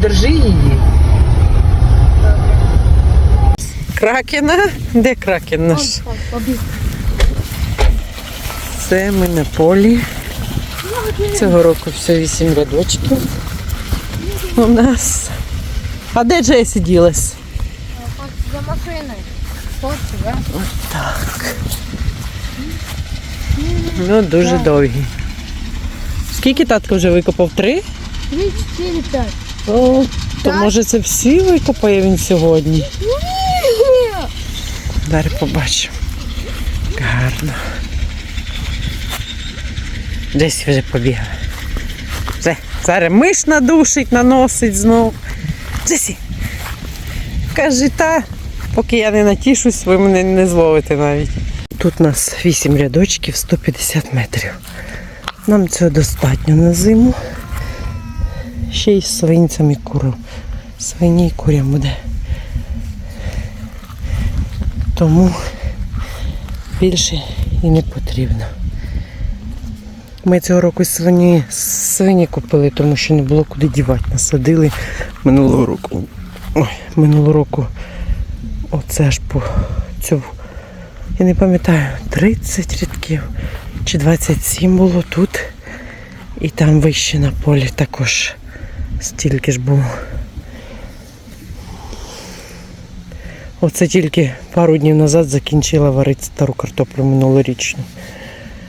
держи її. Кракена? Де кракен наш? Це ми на полі. Цього року все вісім рядочків у нас. А де Джесі ділась? За машиною. Хто? Так. Ну, дуже довгі. Скільки татко вже викопав? Три? Три, чотири, п'ять. О, то може це всі викопає він сьогодні. Далі побачимо. Гарно. Десь вже побігла. Вже, зараз миш надушить, наносить знов. Джесі. Каже, та, поки я не натішусь, ви мене не зловите навіть. Тут у нас 8 рядочків, 150 метрів. Нам цього достатньо на зиму. Ще й з свинцями куру. Свині і курям буде. Тому більше і не потрібно. Ми цього року свині, свині купили, тому що не було куди дівати. Насадили минулого року. Ой, минулого року оце аж по цю. Я не пам'ятаю, 30 рядків чи 27 було тут. І там вище на полі також стільки ж було. Оце тільки пару днів назад закінчила варити стару картоплю минулорічну.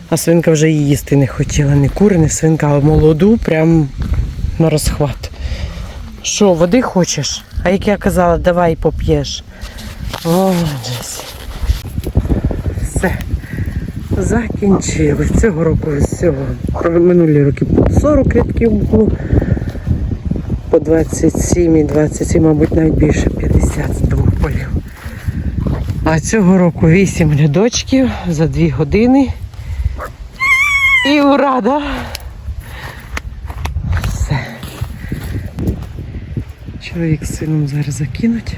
А свинка вже її їсти не хотіла. Не кури, не свинка, а молоду прям на розхват. Що, води хочеш? А як я казала, давай поп'єш. О, Джесі. Все. Закінчили. Цього року всього. Минулі роки по 40 рядків було. По 27 і 27, мабуть, навіть більше 50 з двох полів. А цього року 8 рядочків за 2 години. І ура, да? Все. Чоловік з сином зараз закинуть.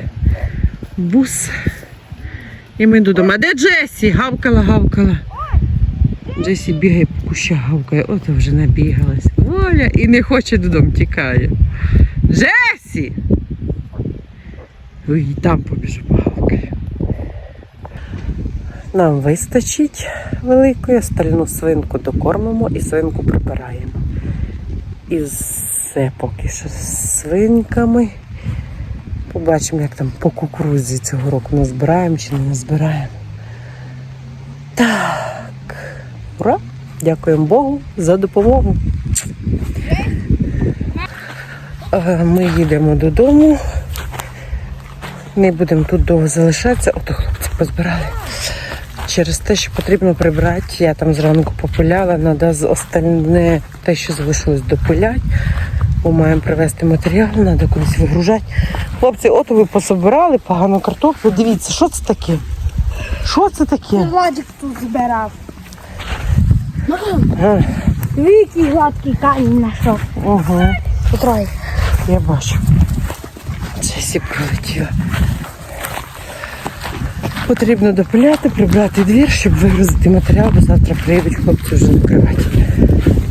Бус. І ми додому. А де Джесі? Гавкала, гавкала. Джесі бігає по кущах гавкає. От вже набігалась. Воля і не хоче додому, тікає. Джесі! Ой, там побіжу погавкаю. Нам вистачить великої, остальну свинку докормимо і свинку прибираємо. І все поки що з свинками. Побачимо, як там по кукурудзі цього року назбираємо чи не назбираємо. Так. Ура! Дякуємо Богу за допомогу. Ми їдемо додому. Не будемо тут довго залишатися. Ото хлопці позбирали. Через те, що потрібно прибрати, я там зранку попиляла, треба з остальне те, що залишилось допиляти. Бо маємо привезти матеріал, треба кудись вигружати. Хлопці, от ви пособирали погану картоплю. Дивіться, що це таке? Що це таке? Владик тут збирав. Великий гладкий камінь знайшов. Ага, Петрович. Я бачу. Джесі пролетіла. Потрібно допиляти, прибрати двір, щоб вигрузити матеріал, бо завтра приїдуть хлопці вже накривати.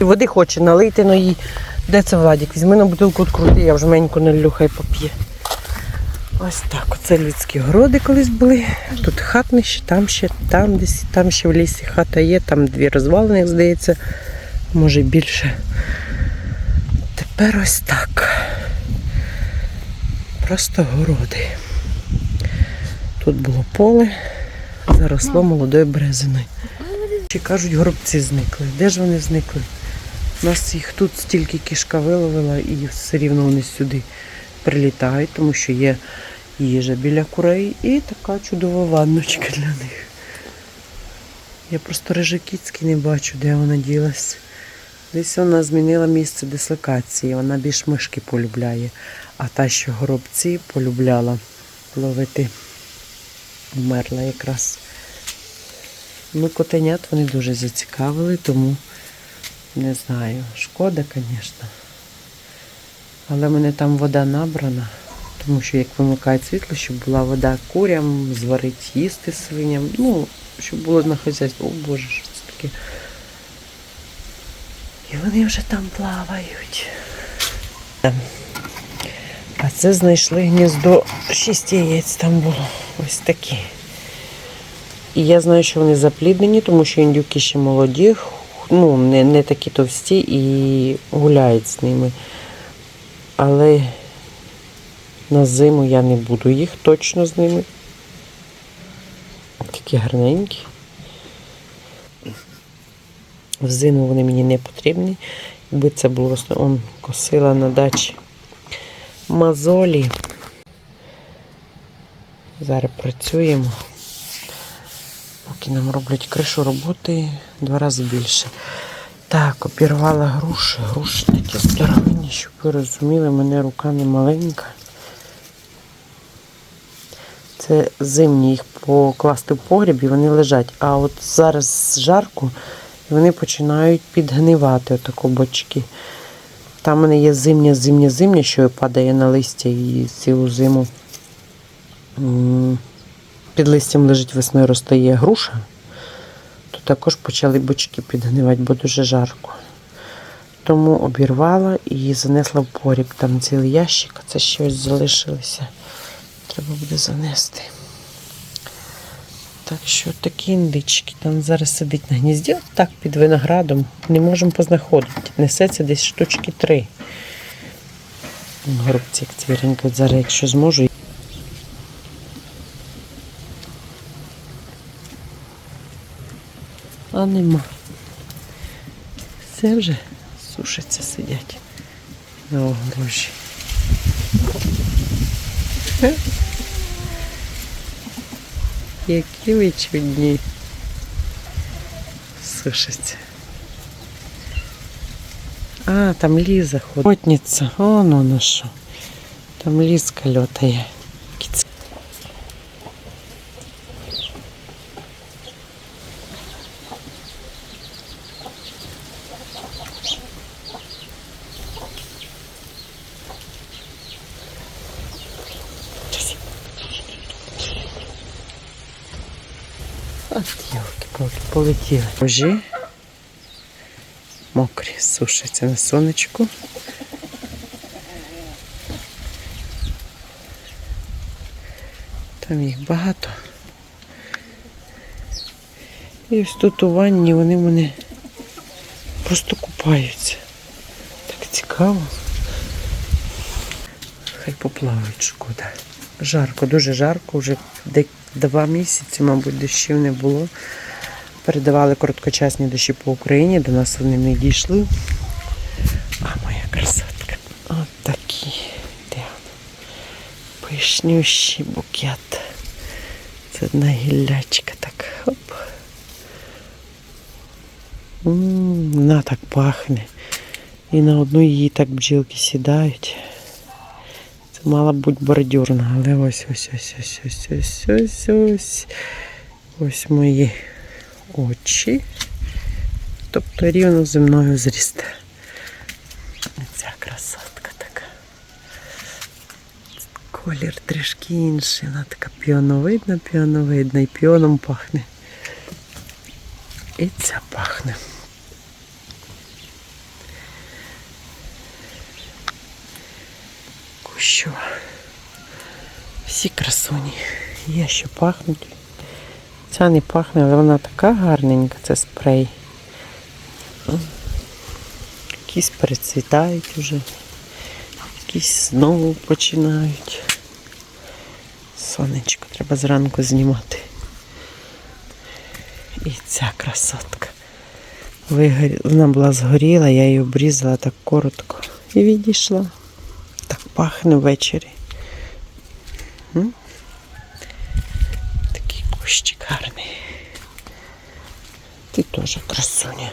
Води хоче налити, но їй. Де це Владик? Візьми на бутилку открути, я вже меньку налью, хай поп'є. Ось так. Оце людські городи колись були. Тут хатнище, там ще, там десь, там ще в лісі хата є, там дві розвалини, як здається, може більше. Тепер ось так. Просто городи. Тут було поле, заросло молодою березиною. Чи кажуть, горобці зникли. Де ж вони зникли? У нас їх тут стільки кішка виловила і все рівно вони сюди прилітають, тому що є їжа біля курей і така чудова ванночка для них. Я просто режикіцьки не бачу, де вона ділась. Десь вона змінила місце дислокації, вона більш мишки полюбляє, а та, що горобці полюбляла ловити, вмерла якраз. Ну, котенят вони дуже зацікавили, тому не знаю. Шкода, звісно. Але в мене там вода набрана, тому що як вимикають світло, щоб була вода курям, зварити їсти свиням. Ну, щоб було на хазяйство. О Боже, що це таке? І вони вже там плавають. Ем, А це знайшли гніздо шість яєць там було. Ось такі. І я знаю, що вони запліднені, тому що індюки ще молоді, ну, не, не такі товсті і гуляють з ними. Але на зиму я не буду їх точно з ними. Такі гарненькі. В зиму вони мені не потрібні. Якби це було он косила на дачі мазолі. Зараз працюємо. Поки нам роблять кришу роботи два рази більше. Так, обірвала груші. Груші такі здоровенні, щоб ви розуміли, в мене рука не маленька. Це зимні їх покласти в погріб і вони лежать. А от зараз жарко вони починають підгнивати отако бочки. Там в мене є зимня, зимня, зимня, що падає на листя і цілу зиму. Під листям лежить весною розтає груша, то також почали бочки підгнивати, бо дуже жарко. Тому обірвала і занесла в погріб. Там цілий ящик, це ще ось залишилося. Треба буде занести. Так що такі індички. Там зараз сидить на гнізді, так під виноградом. Не можемо познаходити. Несеться десь штучки три. Горобці, як цвіренько, зараз, якщо зможу. А нема. Все вже сушаться, сидять на огорожі. Які ви чудні. Сушаться. А, там Ліза ходить. Охотниця. О, ну на що. Там Лізка льотає. Кіць. Щас я- От ялки-палки полетіли. Божі мокрі, сушаться на сонечку. Там їх багато. І ось тут у ванні вони мене просто купаються. Так цікаво. Хай поплавають, шкода. Жарко, дуже жарко, вже два місяці, мабуть, дощів не було. Передавали короткочасні дощі по Україні, до нас вони не дійшли. А моя красотка. От такі. Пишнющий букет. Це одна гіллячка так. Хоп. М, Вона так пахне. І на одну її так бджілки сідають. Це мала бути бордюрна, але ось ось ось ось ось ось ось ось. Ось мої очі. Тобто рівно зі мною зріст. Ця красотка така. Колір трішки інший. Вона така піоновидна, піоновидна і піоном пахне. І ця пахне. Кущова. Всі красуні. Є що пахнуть. Ця не пахне, але вона така гарненька, це спрей. Якісь перецвітають уже. Якісь знову починають. Сонечко треба зранку знімати. І ця красотка. Вона була згоріла, я її обрізала так коротко і відійшла. Так пахне ввечері. М? Такий кущик гарний. Ти теж красуня.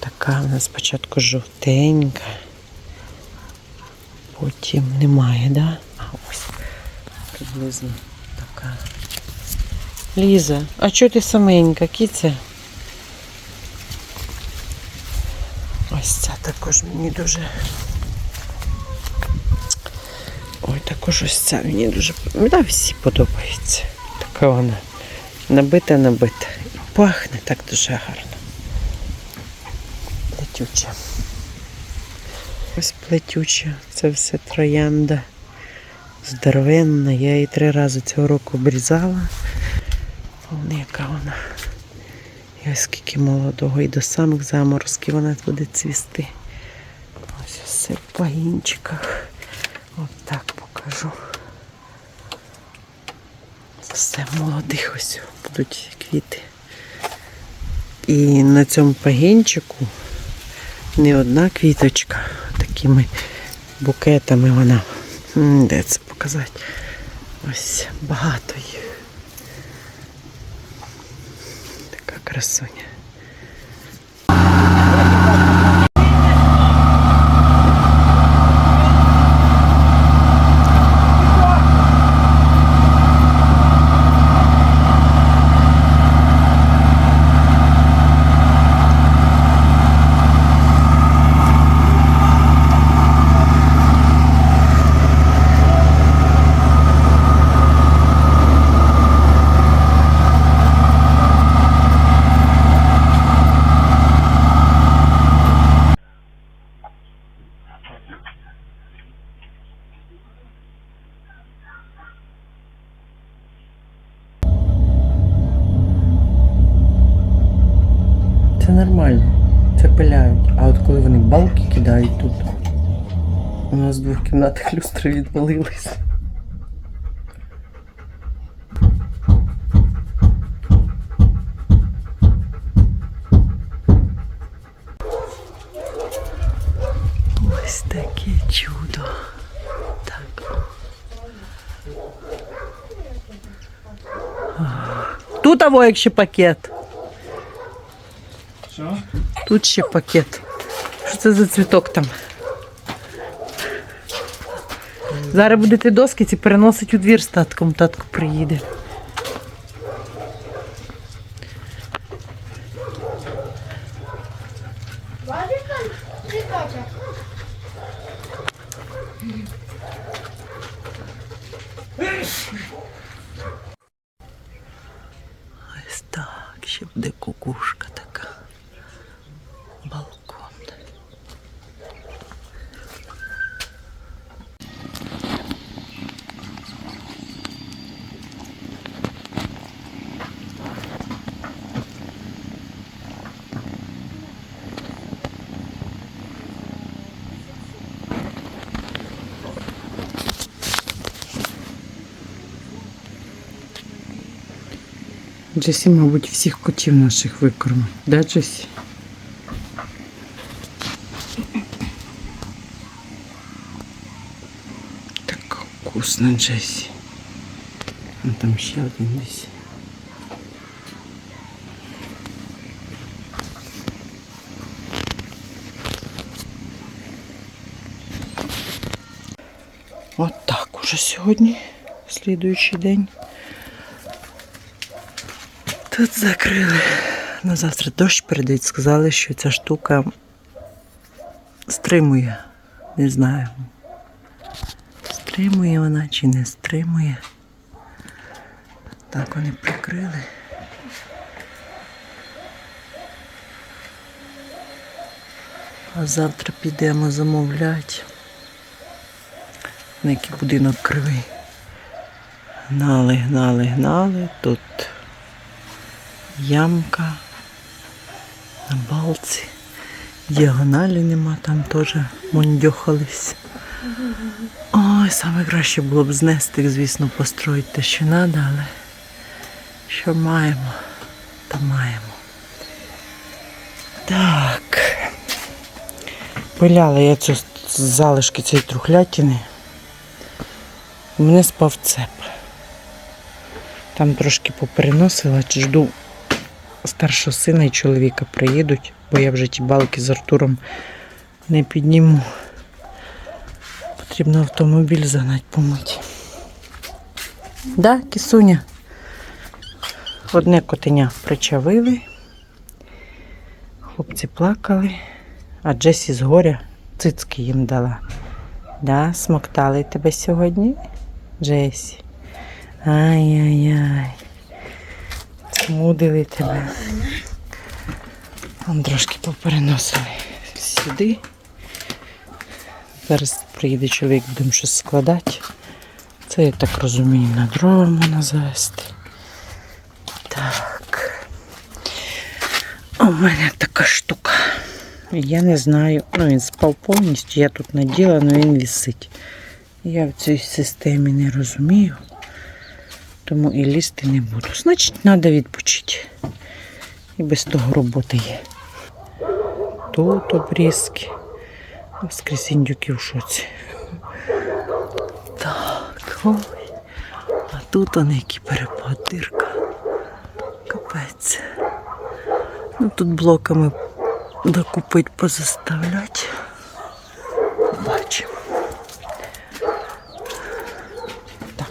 Така вона спочатку жовтенька. Потім немає, да? А ось приблизно така. Ліза, а чого ти саменька, кіця? Ось ця також мені дуже. Ой, також ось ця мені дуже да, всі подобається. Така вона набита, набита. І пахне так дуже гарно. Летюча. Ось плетюча. Це все троянда. Здоровенна. Я її три рази цього року обрізала. Вон яка вона. І ось скільки молодого. І до самих заморозків вона буде цвісти. Ось все в пагінчиках. От так покажу. Все молодих ось будуть квіти. І на цьому пагінчику не одна квіточка, такими букетами вона. Де це показати? Ось багато їх. Така красуня. Це нормально. Це. А от коли вони балки кидають тут, у нас з двох кімнатах люстри відвалились. Ось таке чудо. Так. Тут аво як пакет. Тут ще пакет. Що це за цвіток там? Зараз будете доски ці переносить у двір з татком, татко приїде. Ось так, ще буде кукушка така. Балкон. Джесі, мабуть, всіх котів наших викормив. Да, Джесі? Так вкусно, Джесі. А там ще один десь. От так уже сьогодні, слідуючий день. Тут закрили. На завтра дощ передають. Сказали, що ця штука стримує. Не знаю. Стримує вона чи не стримує. Так вони прикрили. А завтра підемо замовляти. На який будинок кривий. Гнали, гнали, гнали. Тут ямка на балці. Діагоналі нема, там теж мундьохались. Ой, саме краще було б знести, звісно, построїти те, що треба, але що маємо, то маємо. Так. Пиляла я цю залишки цієї трухлятини. У мене спав цеп. Там трошки попереносила, чи жду старшого сина і чоловіка приїдуть, бо я вже ті балки з Артуром не підніму. Потрібно автомобіль загнати помити. Да, кисуня? Одне котеня причавили. Хлопці плакали, а Джесі з горя цицки їм дала. Да, смоктали тебе сьогодні, Джесі. Ай-яй-яй. Смудили тебе. Там трошки попереносили сюди. Зараз приїде чоловік, будемо щось складати. Це, я так розумію, на дрова можна завести. Так. У мене така штука. Я не знаю. Ну, він спав повністю, я тут наділа, але він висить. Я в цій системі не розумію, тому і лізти не буду. Значить, треба відпочити. І без того роботи є. Тут обрізки. Воскресіндюки в шоці. Так, ой. А тут он який перепад дирка. Капець. Ну тут блоками докупить, позаставляти. Бачимо. Так.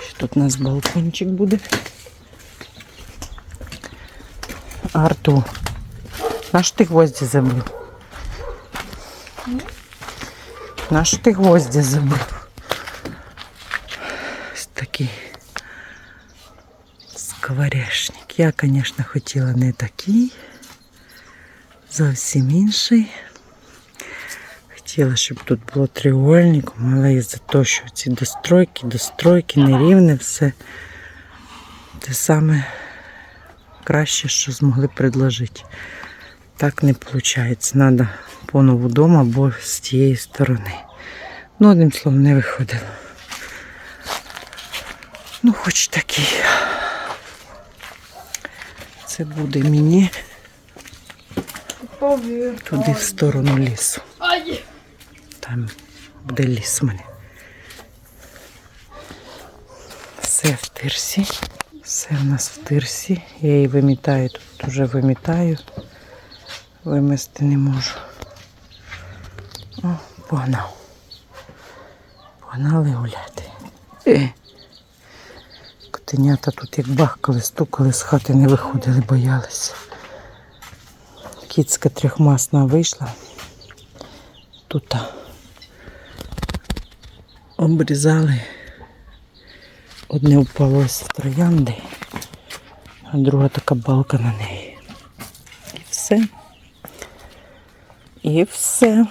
Ще тут у нас балкончик буде. Арту. Наш ти гвозді забив? Наш ти гвозді забив? Ось такий сковоречник. Я, звісно, хотіла не такий, зовсім інший. Хотіла, щоб тут було треугольником, але із-за того, що ці достройки, достройки, нерівне все. Те саме краще, що змогли предложити. Так не виходить. Треба по нову дому або з тієї сторони. Ну, одним словом, не виходило. Ну, хоч такий. Це буде мені туди в сторону лісу. Там буде ліс у мене. Все в тирсі. Все в нас в тирсі. Я її вимітаю, тут вже вимітаю. Вимести не можу. О, погнав. Погнали гуляти. Е. Котенята тут як бахкали, стукали з хати, не виходили, боялися. Кіцька трьохмасна вийшла. Тут обрізали. Одне впало з троянди, а друга така балка на неї. І все. І все.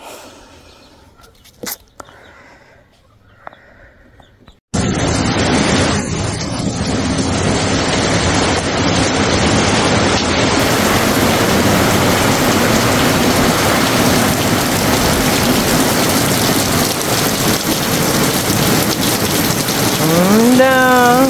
Да.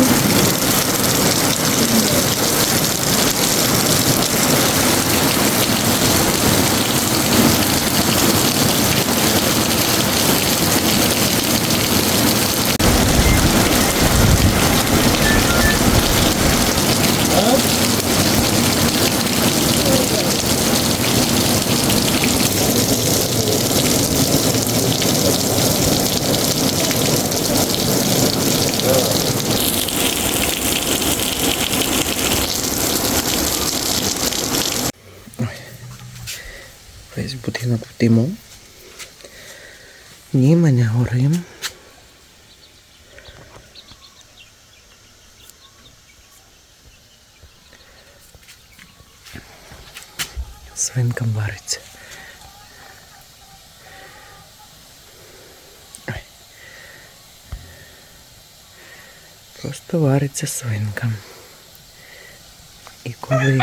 Весь будинок в диму. Ні, ми не горим. Свинка вариться. Просто вариться свинка. І коли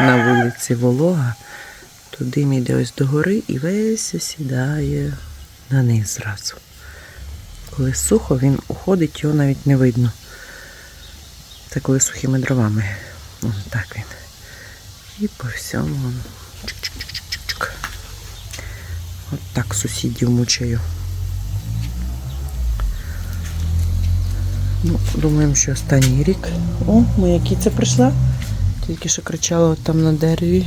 на вулиці волога, то дим іде ось догори і весь осідає на низ зразу. Коли сухо, він уходить, його навіть не видно. Це коли сухими дровами. Вон так він. І по всьому. воно чик-чик-чик-чик-чик. От так сусідів мучаю. Ну, думаємо, що останній рік. О, моя кіця прийшла. Тільки що кричала там на дереві.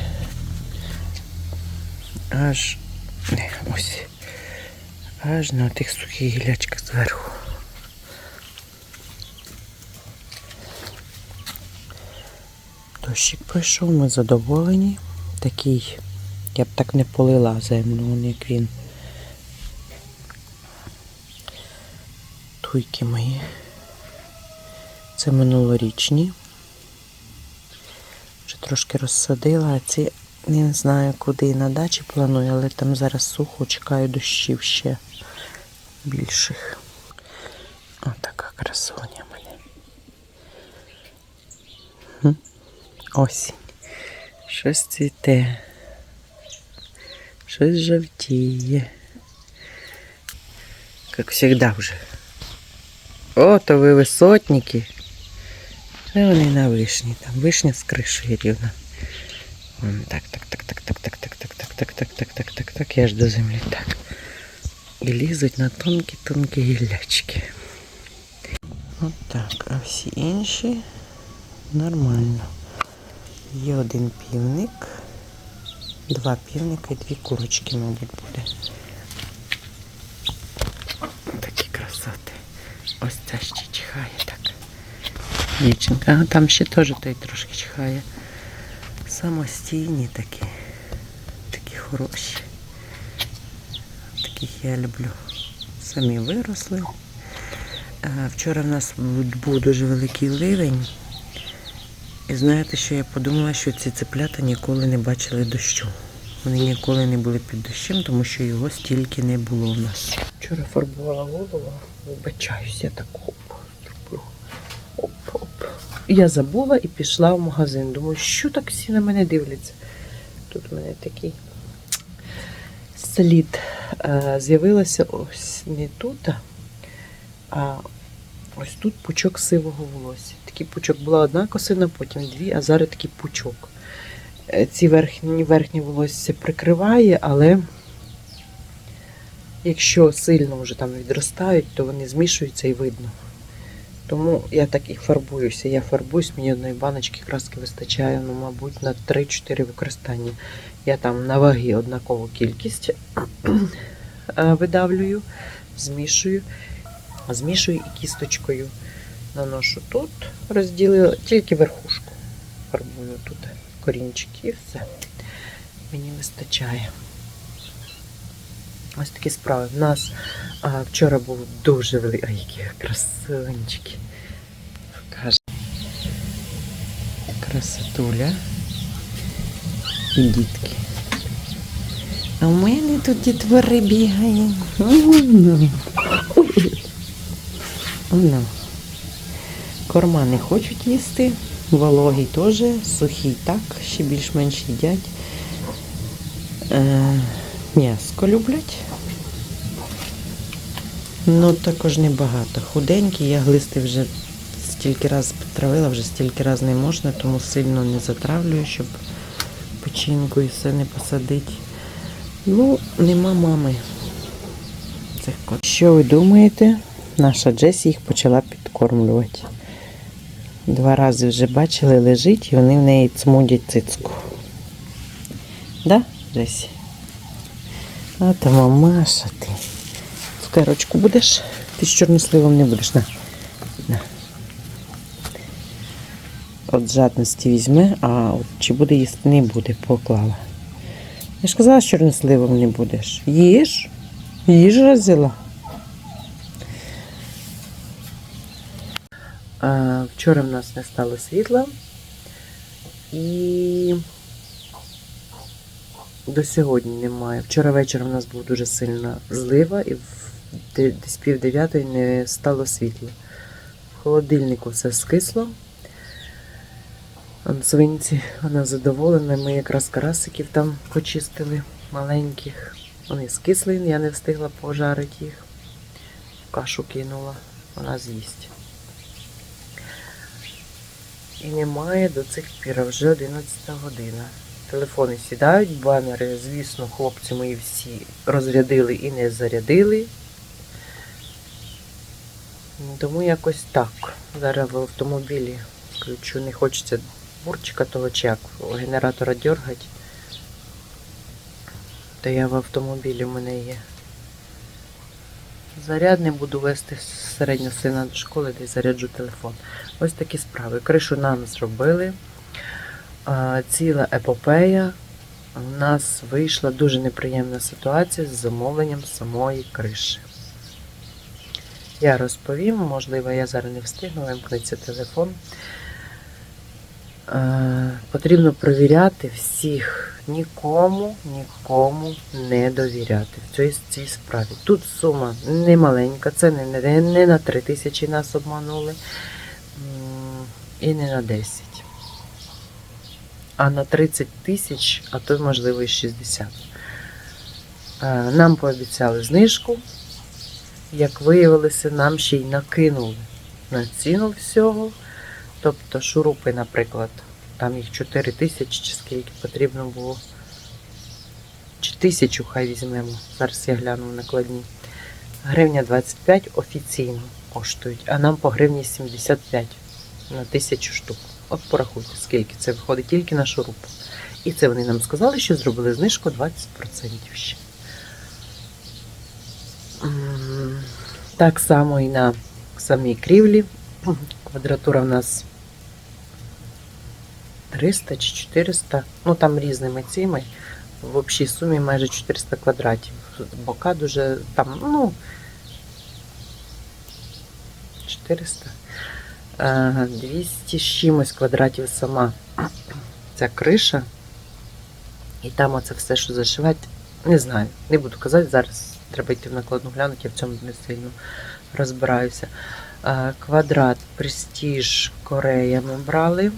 Аж не, ось. Аж на тих сухих гілячках зверху. Дощик пройшов, ми задоволені. Такий, я б так не полила землю, як він. Туйки мої. Це минулорічні. Вже трошки розсадила, а ці Не знаю, куди на дачі планую, але там зараз сухо, чекаю дощів ще більших. Отака красоня мене. Осінь. Щось цвіте. Щось жовтіє. Как всегда вже. О, то ви висотники. А вони на вишні. Там вишня з кришею рівно. Так, так, так, так, так, так, так, так, так, так, так, так, так, так, так, я ж до землі так. І лізуть на тонкі-тонкі гіллячки. От так, а всі інші нормально. Є один півник, два півника і дві курочки, мабуть, буде. Такі красоти. Ось ця ще чихає так. Дівчинка, а там ще теж той трошки чихає. Самостійні такі. Такі хороші. Таких я люблю. Самі виросли. Е, Вчора в нас був дуже великий ливень. І знаєте, що я подумала, що ці цеплята ніколи не бачили дощу. Вони ніколи не були під дощем, тому що його стільки не було в нас. Вчора фарбувала голову, вибачаюсь, я Я забула і пішла в магазин. Думаю, що так всі на мене дивляться. Тут у мене такий слід е, з'явилося ось не тут, а ось тут пучок сивого волосся. Такий пучок була одна косина, потім дві, а зараз такий пучок. Е, Ці верхні, верхні волосся прикриває, але якщо сильно вже там відростають, то вони змішуються і видно. Тому я так і фарбуюся. Я фарбуюсь, мені одної баночки краски вистачає, ну, мабуть, на 3-4 використання. Я там на ваги однакову кількість е, видавлюю, змішую, змішую і кісточкою наношу тут, розділила тільки верхушку. Фарбую тут корінчики і все. Мені вистачає. Ось такі справи. У нас а, вчора був дуже великий. Ай, які красунчики. Покаже. Красотуля. І дітки. А у мене тут дітвори бігає. Ой. Ну. Корма не хочуть їсти. Вологий теж, сухий так, ще більш-менш їдять. М'яско люблять. Ну, також небагато. Худенькі, я глисти вже стільки раз потравила, вже стільки раз не можна, тому сильно не затравлюю, щоб печінку і все не посадити. Ну, нема мами. Цих кот. Що ви думаєте? Наша Джесі їх почала підкормлювати. Два рази вже бачили, лежить і вони в неї цмудять цицьку. Да, Джесі? А та мамаша ти. Цукерочку будеш? Ти з чорносливом не будеш, на. на. От жадності візьме, а от чи буде їсти, не буде, поклала. Я ж казала, з чорносливом не будеш. Їж? Їж розіла. Вчора в нас не стало світла. І до сьогодні немає. Вчора вечором у нас була дуже сильна злива, і десь пів дев'ятої не стало світла. В холодильнику все скисло. На свинці вона задоволена. Ми якраз карасиків там почистили маленьких. Вони скисли, я не встигла пожарити їх. Кашу кинула, вона з'їсть. І немає до цих пір, вже 11 година. Телефони сідають, банери, звісно, хлопці мої всі розрядили і не зарядили. Тому якось так. Зараз в автомобілі включу, не хочеться бурчика того чи як генератора дергати. Та я в автомобілі в мене є. Заряд не буду вести середнього сина до школи, де заряджу телефон. Ось такі справи. Кришу нам зробили. Ціла епопея. У нас вийшла дуже неприємна ситуація з замовленням самої криші. Я розповім, можливо, я зараз не встигну, вимкнеться телефон. Е, Потрібно провіряти всіх нікому, нікому не довіряти в цій, цій справі. Тут сума не маленька, це не, не, не на 3 тисячі нас обманули і не на 10. А на 30 тисяч, а то можливо і 60. Е, Нам пообіцяли знижку. Як виявилося, нам ще й накинули на ціну всього. Тобто шурупи, наприклад, там їх 4 тисячі, чи скільки потрібно було. Чи тисячу хай візьмемо. Зараз я гляну в накладні. Гривня 25 офіційно коштують, а нам по гривні 75 на тисячу штук. От порахуйте, скільки це виходить тільки на шурупу. І це вони нам сказали, що зробили знижку 20% ще. Так само і на самій крівлі. Квадратура в нас 300 чи 400, ну там різними цими. В общій сумі майже 400 квадратів. Бока дуже там, ну 400. Е, 200 з чимось квадратів сама ця криша. І там оце все, що зашивати, не знаю. Не буду казати зараз. Треба йти в накладну глянути, я в цьому не сильно розбираюся. Квадрат Престіж Корея ми брали.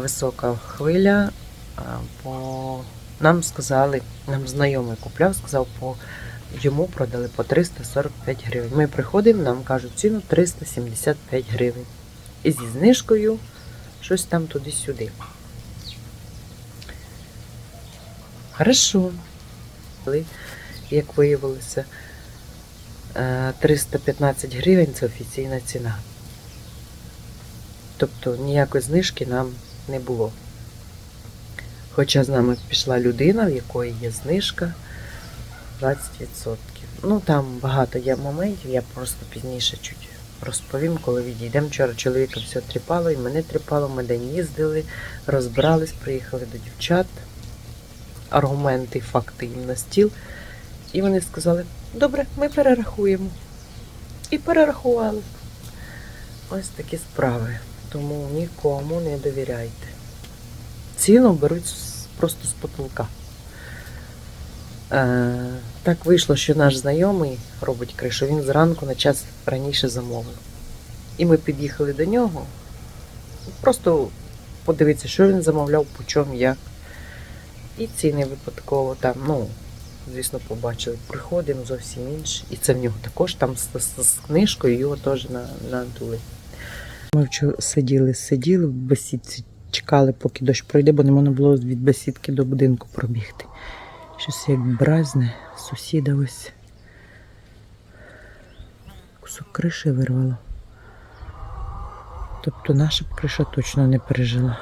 Висока хвиля. По... Нам сказали, нам знайомий купляв, сказав, по йому продали по 345 гривень. Ми приходимо, нам кажуть ціну 375 гривень. І зі знижкою щось там туди-сюди. Хорошо. Як виявилося, е, 315 гривень це офіційна ціна. Тобто ніякої знижки нам не було. Хоча з нами пішла людина, в якої є знижка 20%. Ну там багато є моментів, я просто пізніше чуть розповім, коли відійдемо. Вчора чоловіка все тріпало і мене тріпало, ми день їздили, розбирались, приїхали до дівчат. Аргументи, факти їм на стіл. І вони сказали, добре, ми перерахуємо. І перерахували. Ось такі справи. Тому нікому не довіряйте. Ціну беруть просто з потолка. Е, так вийшло, що наш знайомий робить кришу, він зранку на час раніше замовив. І ми під'їхали до нього. Просто подивитися, що він замовляв, по чому, як. І ціни випадково там, ну, звісно, побачили. Приходимо зовсім інші. І це в нього також там з, з, з книжкою його теж на, надули. Ми вчора сиділи, сиділи в бесідці, чекали, поки дощ пройде, бо не можна було від бесідки до будинку пробігти. Щось як бразне, сусіда ось. Кусок криші вирвало. Тобто наша б криша точно не пережила.